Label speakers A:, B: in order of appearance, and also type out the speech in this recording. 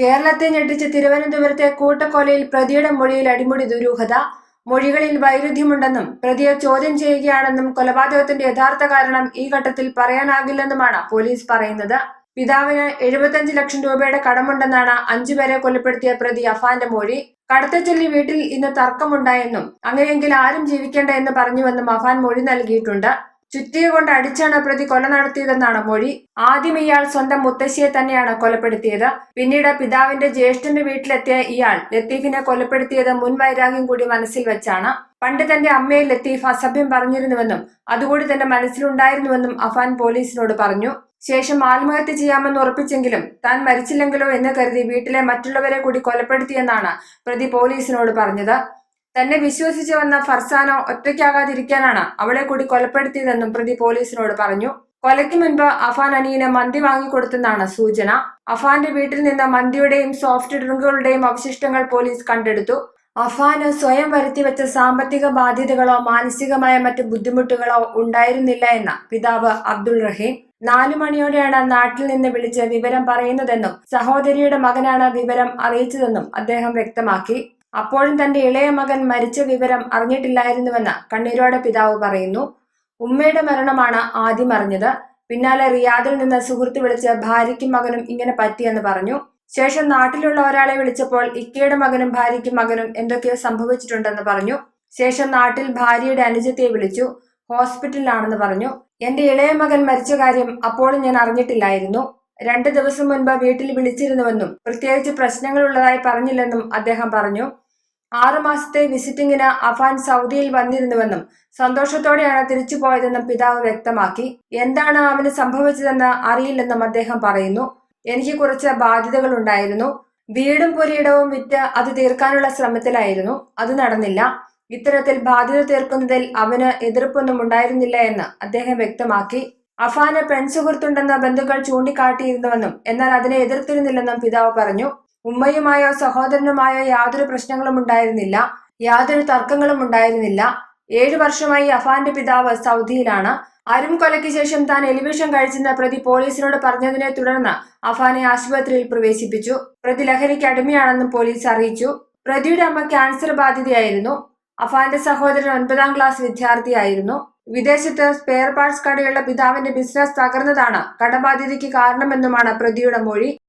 A: കേരളത്തെ ഞെട്ടിച്ച് തിരുവനന്തപുരത്തെ കൂട്ടക്കൊലയിൽ പ്രതിയുടെ മൊഴിയിൽ അടിമുടി ദുരൂഹത മൊഴികളിൽ വൈരുദ്ധ്യമുണ്ടെന്നും പ്രതിയെ ചോദ്യം ചെയ്യുകയാണെന്നും കൊലപാതകത്തിന്റെ യഥാർത്ഥ കാരണം ഈ ഘട്ടത്തിൽ പറയാനാകില്ലെന്നുമാണ് പോലീസ് പറയുന്നത്. പിതാവിന് എഴുപത്തഞ്ച് ലക്ഷം രൂപയുടെ കടമുണ്ടെന്നാണ് അഞ്ചുപേരെ കൊലപ്പെടുത്തിയ പ്രതി അഫാന്റെ മൊഴി. കടത്തച്ചൊല്ലി വീട്ടിൽ ഇന്ന് തർക്കമുണ്ടായെന്നും അങ്ങനെയെങ്കിൽ ആരും ജീവിക്കേണ്ട എന്ന് പറഞ്ഞുവെന്നും അഫാൻ മൊഴി നൽകിയിട്ടുണ്ട്. ചുറ്റിക കൊണ്ട് അടിച്ചാണ് പ്രതി കൊല നടത്തിയതെന്നാണ് മൊഴി. ആദ്യം ഇയാൾ സ്വന്തം മുത്തശ്ശിയെ തന്നെയാണ് കൊലപ്പെടുത്തിയത്. പിന്നീട് പിതാവിന്റെ ജ്യേഷ്ഠന്റെ വീട്ടിലെത്തിയ ഇയാൾ ലത്തീഫിനെ കൊലപ്പെടുത്തിയത് മുൻ വൈരാഗ്യം കൂടി മനസ്സിൽ വെച്ചാണ്. പണ്ട് തന്റെ അമ്മയെ ലത്തീഫ് അസഭ്യം പറഞ്ഞിരുന്നുവെന്നും അതുകൂടി തന്റെ മനസ്സിലുണ്ടായിരുന്നുവെന്നും അഫാൻ പോലീസിനോട് പറഞ്ഞു. ശേഷം ആത്മഹത്യ ചെയ്യാമെന്ന് ഉറപ്പിച്ചെങ്കിലും താൻ മരിച്ചില്ലെങ്കിലോ എന്ന് കരുതി വീട്ടിലെ മറ്റുള്ളവരെ കൂടി കൊലപ്പെടുത്തിയെന്നാണ് പ്രതി പോലീസിനോട് പറഞ്ഞത്. തന്നെ വിശ്വസിച്ചു വന്ന ഫർസാനോ ഒറ്റയ്ക്കാകാതിരിക്കാനാണ് അവളെ കൂടി കൊലപ്പെടുത്തിയതെന്നും പ്രതി പോലീസിനോട് പറഞ്ഞു. കൊലയ്ക്ക് മുൻപ് അഫാൻ അനിയന് മന്തി വാങ്ങിക്കൊടുത്തെന്നാണ് സൂചന. അഫാന്റെ വീട്ടിൽ നിന്ന് മന്തിയുടെയും സോഫ്റ്റ് ഡ്രിങ്കുകളുടെയും അവശിഷ്ടങ്ങൾ പോലീസ് കണ്ടെടുത്തു. അഫാന് സ്വയം വരുത്തിവെച്ച സാമ്പത്തിക ബാധ്യതകളോ മാനസികമായ മറ്റു ബുദ്ധിമുട്ടുകളോ ഉണ്ടായിരുന്നില്ല എന്ന പിതാവ് അബ്ദുൾ റഹീം. നാലു മണിയോടെയാണ് നാട്ടിൽ നിന്ന് വിളിച്ച് വിവരം പറയുന്നതെന്നും സഹോദരിയുടെ മകനാണ് വിവരം അറിയിച്ചതെന്നും അദ്ദേഹം വ്യക്തമാക്കി. അപ്പോഴും തന്റെ ഇളയ മകൻ മരിച്ച വിവരം അറിഞ്ഞിട്ടില്ലായിരുന്നുവെന്ന് കണ്ണീരോടെ പിതാവ് പറയുന്നു. ഉമ്മയുടെ മരണമാണ് ആദ്യം അറിഞ്ഞത്. പിന്നാലെ റിയാദിൽ നിന്ന് സുഹൃത്ത് വിളിച്ച് ഭാര്യയ്ക്കും മകനും ഇങ്ങനെ പറ്റിയെന്ന് പറഞ്ഞു. ശേഷം നാട്ടിലുള്ള ഒരാളെ വിളിച്ചപ്പോൾ ഇക്കയുടെ മകനും ഭാര്യയ്ക്കും മകനും എന്തൊക്കെയോ സംഭവിച്ചിട്ടുണ്ടെന്ന് പറഞ്ഞു. ശേഷം നാട്ടിൽ ഭാര്യയുടെ അനുജത്തെ വിളിച്ചു. ഹോസ്പിറ്റലിലാണെന്ന് പറഞ്ഞു. എന്റെ ഇളയ മകൻ മരിച്ച കാര്യം അപ്പോഴും ഞാൻ അറിഞ്ഞിട്ടില്ലായിരുന്നു. രണ്ട് ദിവസം മുൻപ് വീട്ടിൽ വിളിച്ചിരുന്നുവെന്നും പ്രത്യേകിച്ച് പ്രശ്നങ്ങളുള്ളതായി പറഞ്ഞില്ലെന്നും അദ്ദേഹം പറഞ്ഞു. ആറുമാസത്തെ വിസിറ്റിംഗിന് അഫാൻ സൗദിയിൽ വന്നിരുന്നുവെന്നും സന്തോഷത്തോടെയാണ് തിരിച്ചു പോയതെന്നും പിതാവ് വ്യക്തമാക്കി. എന്താണ് അവന് സംഭവിച്ചതെന്ന് അറിയില്ലെന്നും അദ്ദേഹം പറയുന്നു. എനിക്ക് കുറച്ച് ബാധ്യതകൾ ഉണ്ടായിരുന്നു. വീടും പുരയിടവും വിറ്റ് അത് തീർക്കാനുള്ള ശ്രമത്തിലായിരുന്നു. അത് നടന്നില്ല. ഇത്തരത്തിൽ ബാധ്യത തീർക്കുന്നതിൽ അവന് എതിർപ്പൊന്നും ഉണ്ടായിരുന്നില്ല എന്ന് അദ്ദേഹം വ്യക്തമാക്കി. അഫാന് പെൺസുഹൃത്തുണ്ടെന്ന് ബന്ധുക്കൾ ചൂണ്ടിക്കാട്ടിയിരുന്നുവെന്നും എന്നാൽ അതിനെ എതിർത്തിരുന്നില്ലെന്നും പിതാവ് പറഞ്ഞു. ഉമ്മയുമായോ സഹോദരനുമായോ യാതൊരു പ്രശ്നങ്ങളും ഉണ്ടായിരുന്നില്ല. യാതൊരു തർക്കങ്ങളും ഉണ്ടായിരുന്നില്ല. ഏഴു വർഷമായി അഫാന്റെ പിതാവ് സൗദിയിലാണ്. അരും കൊലയ്ക്ക് ശേഷം താൻ എലിവിഷൻ കഴിച്ചെന്ന പ്രതി പോലീസിനോട് പറഞ്ഞതിനെ തുടർന്ന് അഫാനെ ആശുപത്രിയിൽ പ്രവേശിപ്പിച്ചു. പ്രതി ലഹരിക്ക് അടിമയാണെന്നും പോലീസ് അറിയിച്ചു. പ്രതിയുടെ അമ്മ ക്യാൻസർ ബാധിതയായിരുന്നു. അഫാന്റെ സഹോദരൻ ഒൻപതാം ക്ലാസ് വിദ്യാർത്ഥിയായിരുന്നു. വിദേശത്ത് സ്പെയർ പാർട്സ് കടയുള്ള പിതാവിന്റെ ബിസിനസ് തകർന്നതാണ്. കടബാധ്യതയ്ക്ക് കാരണമെന്നുമാണ് പ്രതിയുടെ മൊഴി.